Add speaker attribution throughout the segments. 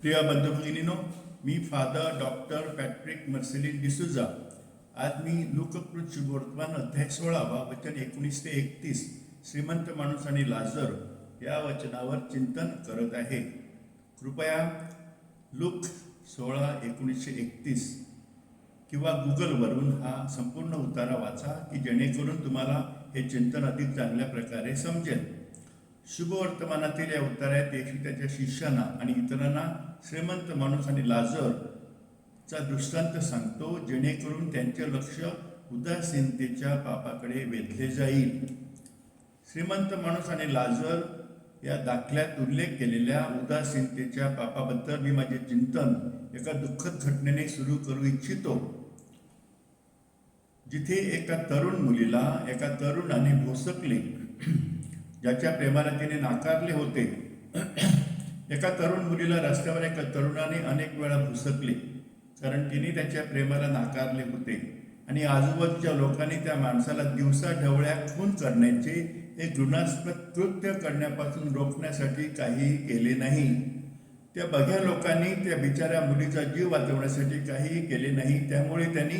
Speaker 1: प्रिय बंधुभगिनीनो मी father doctor Patrick Marcelin D'Souza आज मी लोककृत शुभवर्तमान अध्याय सोळावा वचन एकोणीस ते एकतीस श्रीमंत माणूस आणि लाजर या वचनावर चिंतन करत आहे. कृपया लुक सोळा एकोणीसशे एकतीस किंवा गुगलवरून हा संपूर्ण उतारा वाचा की जेणेकरून तुम्हाला हे चिंतन अधिक चांगल्या प्रकारे समजेल. शुभवर्तमानातील या उतार्यात देखील त्याच्या शिष्यांना आणि इतरांना श्रीमंत माणूस आणि लाजर चा दृष्टांत सांगतो जेणेकरून त्यांचे लक्ष उदासीनतेच्या पापाकडे वेधले जाईल. श्रीमंत माणूस आणि लाजर या दाखल्यात उल्लेख केलेल्या उदासीनतेच्या पापाबद्दल मी माझे चिंतन एका दुःखद घटनेने सुरू करू इच्छितो. जिथे एका तरुण मुलीला एका तरुणाने भोसकले. ज्याच्या प्रेमाला तिने नाकारले होते. एका तरुण मुलीला रस्त्यावर एका तरुणाने अनेक वेळा भुसकले कारण तिने त्याच्या प्रेमाला नाकारले होते. आणि आजूबाजूच्या लोकांनी त्या माणसाला दिवसा ढवळ्या खून करण्याचे हे घृणास्पद कृत्य करण्यापासून रोखण्यासाठी काहीही केले नाही. त्या बघ्या लोकांनी त्या बिचाऱ्या मुलीचा जीव वाचवण्यासाठी काहीही केले नाही. त्यामुळे त्यांनी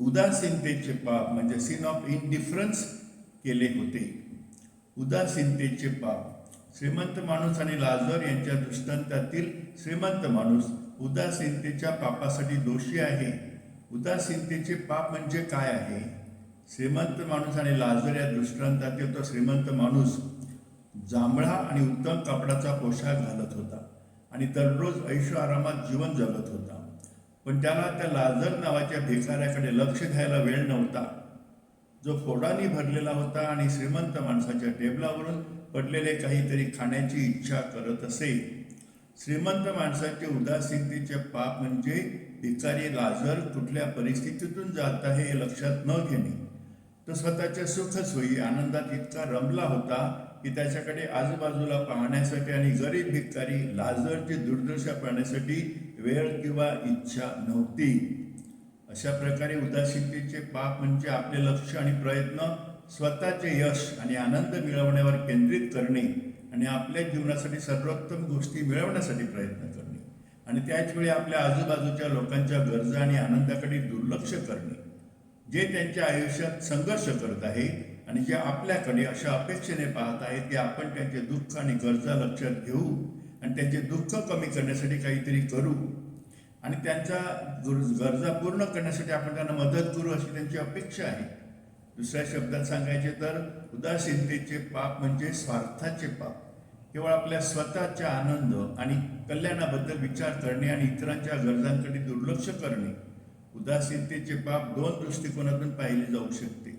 Speaker 1: उदासीनतेचे पाप म्हणजे सीन ऑफ इनडिफरन्स केले होते. उदासीनतेचे पाप. श्रीमंत माणूस आणि लाजर यांच्या दृष्टांतातील श्रीमंत माणूस उदासीनतेच्या पापासाठी दोषी आहे. उदासीनतेचे पाप म्हणजे काय आहे? श्रीमंत माणूस आणि लाजर या दृष्टांतातील तो श्रीमंत माणूस जांभळा आणि उत्तम कापडाचा पोशाख घालत होता आणि दररोज ऐशो आरामात जीवन जगत होता. पण त्याला त्या लाजर नावाच्या भिकाऱ्याकडे लक्ष द्यायला वेळ नव्हता. जो फोडानी भरलेला होता आणि श्रीमंत माणसाच्या टेबलावरून पडलेले काहीतरी खाण्याची इच्छा करत असे. श्रीमंत माणसाचे उदासीनतेचे पाप म्हणजे भिकारी लाजर कुठल्या परिस्थितीतून जात आहे हे लक्षात न घेणे. तो स्वतःच्या सुखसोयी आनंदात इतका रमला होता की त्याच्याकडे आजूबाजूला पाहण्यासाठी आणि गरीब भिकारी लाजरची दुर्दशा पाहण्यासाठी वेळ किंवा इच्छा नव्हती. अशा प्रकारे उदासीनतेचे पाप म्हणजे आपले लक्ष आणि प्रयत्न स्वतःचे यश आणि आनंद मिळवण्यावर केंद्रित करणे आणि आपल्या जीवनासाठी सर्वोत्तम गोष्टी मिळवण्यासाठी प्रयत्न करणे आणि त्याचवेळी आपल्या आजूबाजूच्या लोकांच्या गरजा आणि आनंदाकडे दुर्लक्ष करणे. जे त्यांच्या आयुष्यात संघर्ष करत आहे आणि जे आपल्याकडे अशा अपेक्षेने पाहत आहेत की आपण त्यांचे दुःख आणि गरजा लक्षात घेऊ आणि त्यांचे दुःख कमी करण्यासाठी काहीतरी करू. आणि त्यांच्या गरजा पूर्ण करण्यासाठी आपण त्यांना मदत करू अशी त्यांची अपेक्षा आहे. दुसऱ्या शब्दात सांगायचे तर उदासीनतेचे पाप म्हणजे स्वार्थाचे पाप. केवळ आपल्या स्वतःच्या आनंद आणि कल्याणाबद्दल विचार करणे आणि इतरांच्या गरजांकडे दुर्लक्ष करणे उदासीनतेचे पाप दोन दृष्टिकोनातून पाहिले जाऊ शकते.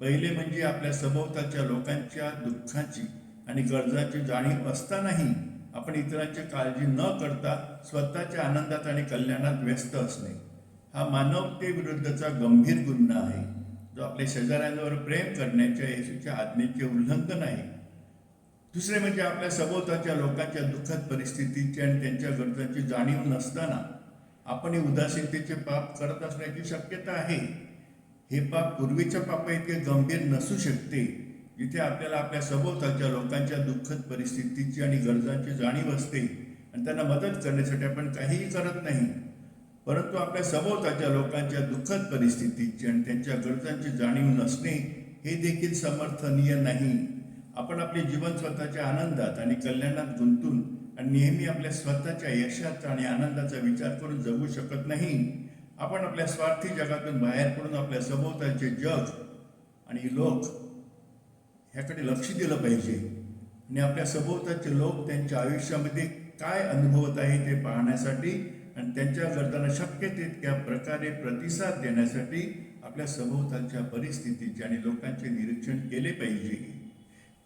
Speaker 1: पहिले म्हणजे आपल्या सभोवताच्या लोकांच्या दुःखाची आणि गरजाची जाणीव असतानाही आपण इतरांची काळजी न करता स्वतःच्या आनंदात आणि कल्याणात व्यस्त असणे. हा मानवतेविरुद्धचा गंभीर गुन्हा आहे. जो आपल्या शेजाऱ्यांवर प्रेम करण्याच्या येशूच्या आज्ञेचे उल्लंघन आहे. दुसरे म्हणजे आपल्या सभोवताच्या लोकांच्या दुःखद परिस्थितीची आणि त्यांच्या गरजांची जाणीव नसताना आपण हे उदासीनतेचे पाप करत असण्याची शक्यता आहे. हे पाप पूर्वीच्या पापा इतके गंभीर नसू शकते. जिथे आपल्याला आपल्या सभोवतालच्या लोकांच्या दुःखद परिस्थितीची आणि गरजांची जाणीव असते आणि त्यांना मदत करण्यासाठी आपण काहीही करत नाही. परंतु आपल्या सभोवतालच्या लोकांच्या दुःखद परिस्थितीची आणि त्यांच्या गरजांची जाणीव नसणे हे देखील समर्थनीय नाही. आपण आपले जीवन स्वतःच्या आनंदात आणि कल्याणात गुंतून आणि नेहमी आपल्या स्वतःच्या यशाचा आणि आनंदाचा विचार करून जगू शकत नाही. आपण आपल्या स्वार्थी जगातून बाहेर पडून आपल्या सभोवतालचे जग आणि लोक ह्याकडे लक्ष दिलं पाहिजे. आणि आपल्या सभोवताचे लोक त्यांच्या आयुष्यामध्ये काय अनुभवत आहे ते पाहण्यासाठी आणि त्यांच्या गरजांना शक्य तितक्या प्रकारे प्रतिसाद देण्यासाठी आपल्या सभोवतालच्या परिस्थितीचे आणि लोकांचे निरीक्षण केले पाहिजे.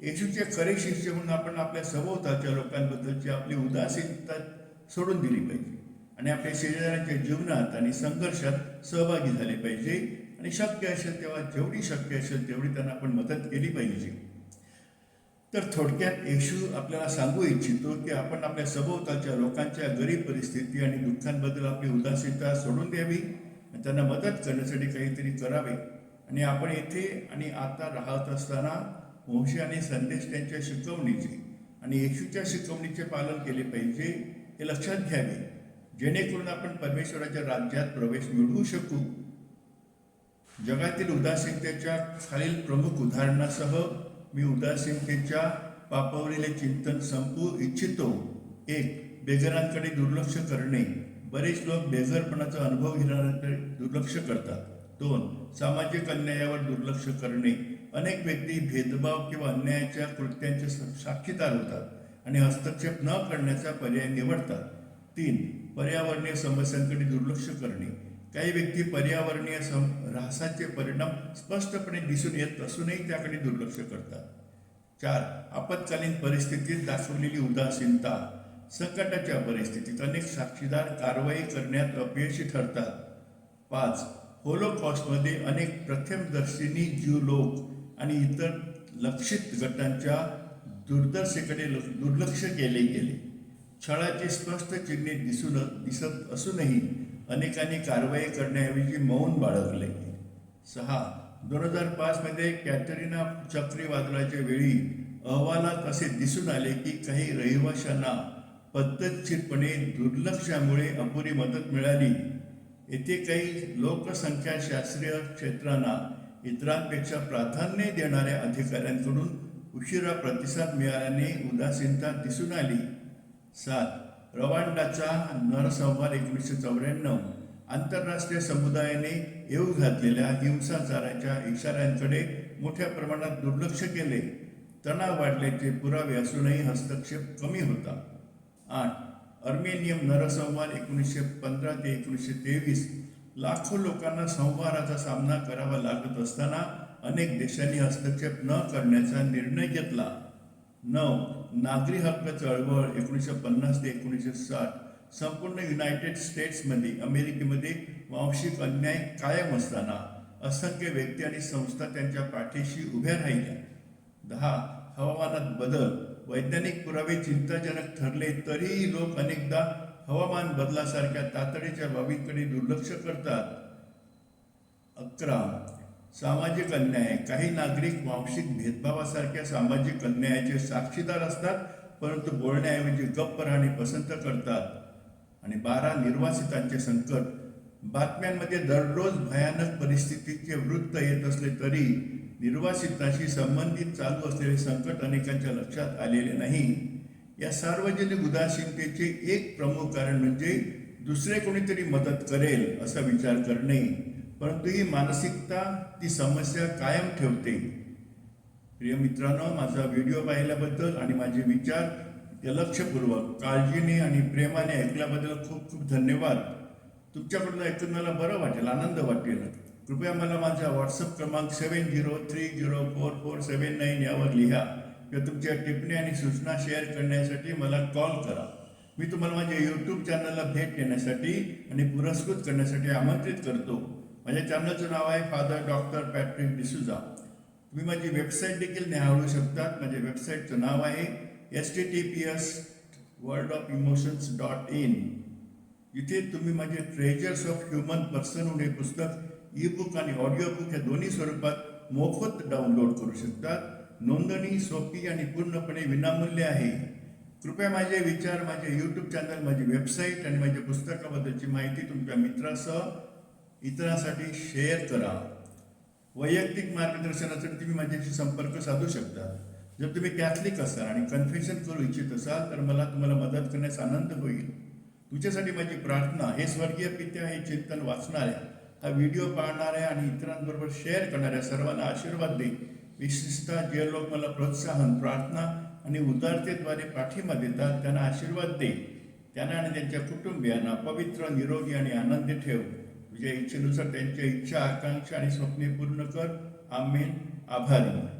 Speaker 1: येशूचे खरे शिष्य म्हणून आपण आपल्या सभोवतालच्या लोकांबद्दलची आपली उदासीनता सोडून दिली पाहिजे. आणि आपल्या शेजाऱ्यांच्या जीवनात आणि संघर्षात सहभागी झाले पाहिजे. आणि शक्य असेल तेव्हा जेवढी शक्य असेल तेवढी त्यांना आपण मदत केली पाहिजे. तर थोडक्यात येशू आपल्याला सांगू इच्छितो की आपण आपल्या सभोवतालच्या लोकांच्या गरीब परिस्थिती आणि दुःखांबद्दल आपली उदासीनता सोडून द्यावी आणि त्यांना मदत करण्यासाठी काहीतरी करावे. आणि आपण येथे आणि आता राहत असताना वंशी आणि संदेश त्यांच्या शिकवणीचे आणि येशूच्या शिकवणीचे पालन केले पाहिजे हे लक्षात घ्यावे. जेणेकरून आपण परमेश्वराच्या राज्यात प्रवेश मिळवू शकू. जगातील उदासीनतेच्या खालील प्रमुख उदाहरणासह मी उदासीनतेच्या पापावरील चिंतन संपू इच्छितो. एक बेघरांकडे दुर्लक्ष करणे. बरेच लोक बेघरपणाचा अनुभव घेणाऱ्यांकडे दुर्लक्ष करतात. दोन सामाजिक अन्यायावर दुर्लक्ष करणे. अनेक व्यक्ती भेदभाव किंवा अन्यायाच्या कृत्यांचे साक्षीदार होतात आणि हस्तक्षेप न करण्याचा पर्याय निवडतात. तीन पर्यावरणीय समस्यांकडे दुर्लक्ष करणे. काही व्यक्ती पर्यावरणीय सम ऱ्हासाचे परिणाम स्पष्टपणे दिसून येत असूनही त्याकडे दुर्लक्ष करतात. चार आपत्कालीन परिस्थितीत दाखवलेली उदासीनता. संकटाच्या परिस्थितीत अनेक साक्षीदार कारवाई करण्यात अपयशी ठरतात. पाच होलोकॉस्टमध्ये अनेक प्रथमदर्शिनी जीव लोक आणि इतर लक्षित गटांच्या दुर्दशेकडे ल- दुर्लक्ष केले गेले. छळाची स्पष्ट चिन्हे दिसून दिसत असूनही अनेकांनी कारवाई करण्याऐवजी मौन बाळगले. सहा दोन हजार पाचमध्ये कॅटरिना चक्रीवादळाच्या वेळी अहवालात असे दिसून आले की काही रहिवाशांना पद्धतशीरपणे दुर्लक्षामुळे अपुरी मदत मिळाली. येथे काही लोकसंख्याशास्त्रीय क्षेत्रांना इतरांपेक्षा प्राधान्य देणाऱ्या अधिकाऱ्यांकडून उशिरा प्रतिसाद मिळाल्याने उदासीनता दिसून आली. सात रवांडाचा नरसंहार एकोणीसशे चौऱ्याण्णव आंतरराष्ट्रीय समुदायाने येऊ घातलेल्या हिंसाचाराच्या इशाऱ्यांकडे मोठ्या प्रमाणात दुर्लक्ष केले. तणाव वाढल्याचे पुरावे असूनही हस्तक्षेप कमी होता. आठ अर्मेनियम नरसंहार एकोणीसशे पंधरा ते एकोणीसशे तेवीस लाखो लोकांना संहाराचा सामना करावा लागत असताना अनेक देशांनी हस्तक्षेप न करण्याचा निर्णय घेतला. नऊ नागरी हक्क चळवळ एकोणीसशे पन्नास ते एकोणीसशे साठ संपूर्ण युनायटेड स्टेट्समध्ये अमेरिकेमध्ये वांशिक अन्याय कायम असताना असंख्य व्यक्ती आणि संस्था त्यांच्या पाठीशी उभ्या राहिल्या. दहा हवामानात बदल. वैज्ञानिक पुरावे चिंताजनक ठरले तरीही लोक अनेकदा हवामान बदलासारख्या तातडीच्या बाबींकडे दुर्लक्ष करतात. अकरा सामाजिक अन्याय. काही नागरिक वांशिक भेदभावासारख्या सामाजिक अन्यायाचे साक्षीदार असतात परंतु बोलण्याऐवजी गप्प राहणे पसंत करतात. आणि बारा निर्वासितांचे संकट. बातम्यांमध्ये दररोज भयानक परिस्थितीचे वृत्त येत असले तरी निर्वासितांशी संबंधित चालू असलेले संकट अनेकांच्या लक्षात आलेले नाही. या सार्वजनिक उदासीनतेचे एक प्रमुख कारण म्हणजे दुसरे कोणीतरी मदत करेल असा विचार करणे. परंतु ही मानसिकता ती समस्या कायम ठेवते. प्रिय मित्रांनो माझा व्हिडिओ पाहिल्याबद्दल आणि माझे विचार लक्षपूर्वक काळजीने आणि प्रेमाने ऐकल्याबद्दल खूप खूप धन्यवाद. तुमच्याकडून ऐकून मला बरं वाटेल आनंद वाटेल. कृपया मला माझा व्हॉट्सअप क्रमांक seven zero three zero four four seven nine यावर लिहा. किंवा तुमच्या टिप्पणी आणि सूचना शेअर करण्यासाठी मला कॉल करा. मी तुम्हाला माझ्या यूट्यूब चॅनलला भेट देण्यासाठी आणि पुरस्कृत करण्यासाठी आमंत्रित करतो. माझ्या चॅनलचं नाव आहे फादर डॉक्टर पॅट्रिक डिसुजा. तुम्ही माझी वेबसाईट देखील निहाळू शकतात. माझ्या वेबसाईटचं नाव आहे S T T P S world of emotions dot in. इथे तुम्ही माझे ट्रेजर्स ऑफ ह्युमन पर्सनहूड हे पुस्तक ई बुक आणि ऑडिओ बुक या दोन्ही स्वरूपात मोफत डाउनलोड करू शकतात. नोंदणी सोपी आणि पूर्णपणे विनामूल्य आहे. कृपया माझे विचार माझे यूट्यूब चॅनल माझी वेबसाईट आणि माझ्या पुस्तकाबद्दलची माहिती तुमच्या मित्रासह इतरांसाठी शेअर करा. वैयक्तिक मार्गदर्शनासाठी तुम्ही माझ्याशी संपर्क साधू शकता. जर तुम्ही कॅथलिक असाल आणि कन्फेशन करू इच्छित असाल तर मला तुम्हाला मदत करण्यास आनंद होईल. तुझ्यासाठी माझी प्रार्थना हे स्वर्गीय पित्या हे चिंतन वाचणाऱ्या हा व्हिडिओ पाहणाऱ्या आणि इतरांबरोबर शेअर करणाऱ्या सर्वांना आशीर्वाद दे विशेषतः जे लोक मला प्रोत्साहन प्रार्थना आणि उदारतेद्वारे पाठिंबा देतात त्यांना आशीर्वाद दे त्यांना आणि त्यांच्या कुटुंबियांना पवित्र निरोगी आणि आनंदी ठेव तुझ्या इच्छेनुसार त्यांच्या इच्छा आकांक्षा आणि स्वप्ने पूर्ण कर. आम्ही आभारी.